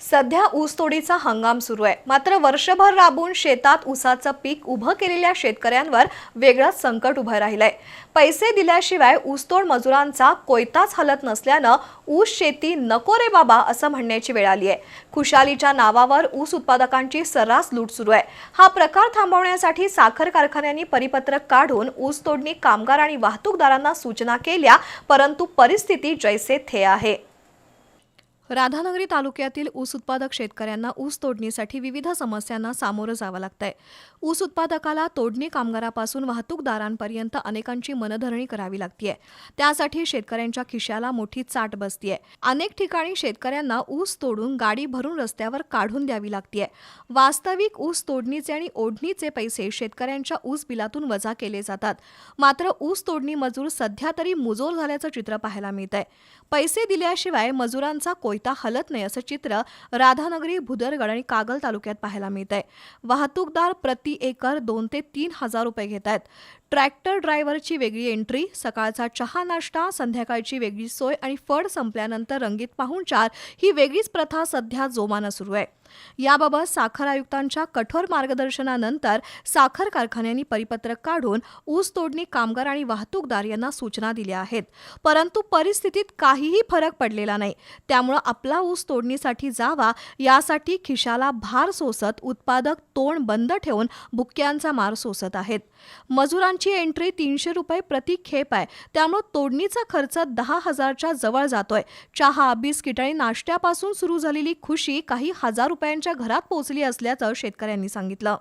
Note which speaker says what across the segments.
Speaker 1: सध्या ऊसतोडीचा हंगाम सुरू आहे. मात्र वर्षभर राबून शेतात ऊसाचं पीक उभं केलेल्या शेतकऱ्यांवर वेगळंच संकट उभं राहिलंय. पैसे दिल्याशिवाय ऊसतोड मजुरांचा कोयताच हलत नसल्यानं ऊस शेती नको रे बाबा असं म्हणण्याची वेळ आली आहे. खुशालीच्या नावावर ऊस उत्पादकांची सर्रास लूट सुरू आहे. हा प्रकार थांबवण्यासाठी साखर कारखान्यांनी परिपत्रक काढून ऊस तोडणी कामगार आणि वाहतूकदारांना सूचना केल्या परंतु परिस्थिती जैसे थे आहे. राधानगरी तालुक्यातील ऊस उत्पादक शेतकऱ्यांना ऊस तोडणीसाठी विविध समस्यांना सामोरं जावं लागतंय. ऊस उत्पादकाला तोडणी कामगारापासून वाहतूकदारांपर्यंत अनेकांची मनधरणी करावी लागतीये. त्यासाठी शेतकऱ्यांच्या खिशाला मोठी चाट बसतीये. अनेक ठिकाणी शेतकऱ्यांना ऊस तोडून गाडी भरून रस्त्यावर काढून द्यावी लागतीये. वास्तविक ऊस तोडणीचे आणि ओढणीचे पैसे शेतकऱ्यांच्या ऊस बिलातून वजा केले जातात. मात्र ऊस तोडणी मजूर सध्या तरी मुजोर झाल्याचं चित्र पाहायला मिळतंय. पैसे दिल्याशिवाय मजुरांचा कोयता हलत नाही असं चित्र राधानगरी भुदरगड आणि कागल तालुक्यात पाहायला मिळत आहे वाहतूकदार प्रति एकर दोन ते तीन हजार रुपये घेत आहेत ट्रॅक्टर ड्रायव्हरची वेगळी एंट्री सकाळचा चहा नाश्ता संध्याकाळची वेगळी सोय आणि फळ संपल्यानंतर रंगीत पाहुणचार ही वेगळीच प्रथा सध्या जोमानं सुरू आहे. याबाबत साखर आयुक्तांच्या कठोर मार्गदर्शनानंतर साखर कारखान्यांनी परिपत्रक काढून ऊस तोडणी कामगार आणि वाहतूकदार यांना सूचना दिल्या आहेत. परंतु परिस्थितीत काहीही फरक पडलेला नाही. त्यामुळं आपला ऊस तोडणीसाठी जावा यासाठी खिशाला भार सोसत उत्पादक तोंड बंद ठेवून बुक्क्यांचा मार सोसत आहेत. मजुरांची एंट्री तीनशे रुपये प्रति खेप आहे. त्यामुळे तोडणीचा खर्च दहा हजारच्या जवळ जातोय. चहा बिस्किट आणि नाश्त्यापासून सुरू झालेली खुशी काही हजार रुपयांच्या घरात पोहोचली असल्याचं शेतकऱ्यांनी सांगितलं.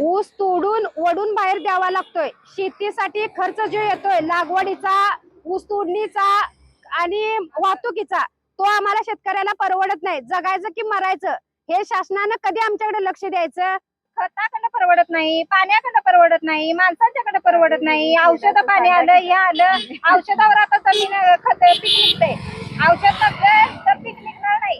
Speaker 2: ऊस तोडून ओढून बाहेर द्यावा लागतोय. शेतीसाठी खर्च जो येतोय लागवडीचा ऊस तोडणीचा आणि वाहतुकीचा तो आम्हाला शेतकऱ्याला परवडत नाही. जगायचं की मरायचं हे शासनानं कधी आमच्याकडे लक्ष द्यायचं? खताकडे परवडत नाही पाण्याकडे परवडत नाही माणसाच्याकडे परवडत नाही. औषध पाणी आलं हे आलं. औषधावर आता जमीन खत पीक निघतंय. औषध तर पीक निघणार नाही.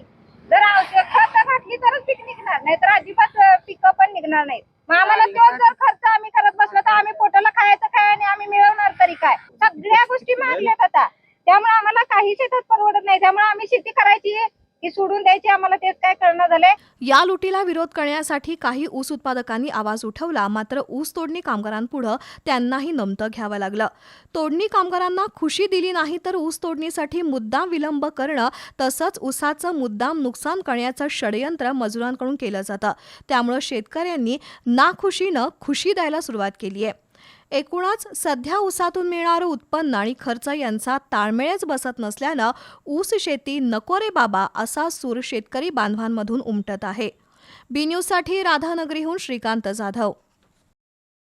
Speaker 2: जर औषध खत घातली तरच पीक निघणार नाही तर अजिबात पिकं पण निघणार नाही मग आम्हाला तो जर खर्च आम्ही करत बसलो तर आम्ही पोटाला खायचं काय आणि आम्ही मिळवणार तरी काय? सगळ्या गोष्टी मागल्यात आता. त्यामुळे आम्हाला काही शेतात परवडत नाही. त्यामुळे आम्ही शेती करायची ही सोडून द्यायची आम्हाला तेच काय करणं झालंय?
Speaker 1: या लुटीला विरोध करण्यासाठी काही ऊस उत्पादकांनी आवाज उठवला मात्र ऊस तोडणी कामगारांपुढं त्यांनाही नमतं घ्यावं लागलं. तोडणी कामगारांना खुशी दिली नाही तर ऊस तोडणीसाठी मुद्दाम विलंब करणं तसंच ऊसाचं मुद्दाम नुकसान करण्याचं षडयंत्र मजुरांकडून केलं जातं. त्यामुळं शेतकऱ्यांनी नाखुशीनं खुशी द्यायला सुरुवात केली आहे एकूणच सध्या ऊसातून मिळणारं उत्पन्न आणि खर्च यांचा ताळमेळच बसत नसल्यानं ऊस शेती नको रे बाबा असा सूर शेतकरी बांधवांमधून उमटत आहे. बी न्यूजसाठी राधानगरीहून श्रीकांत जाधव.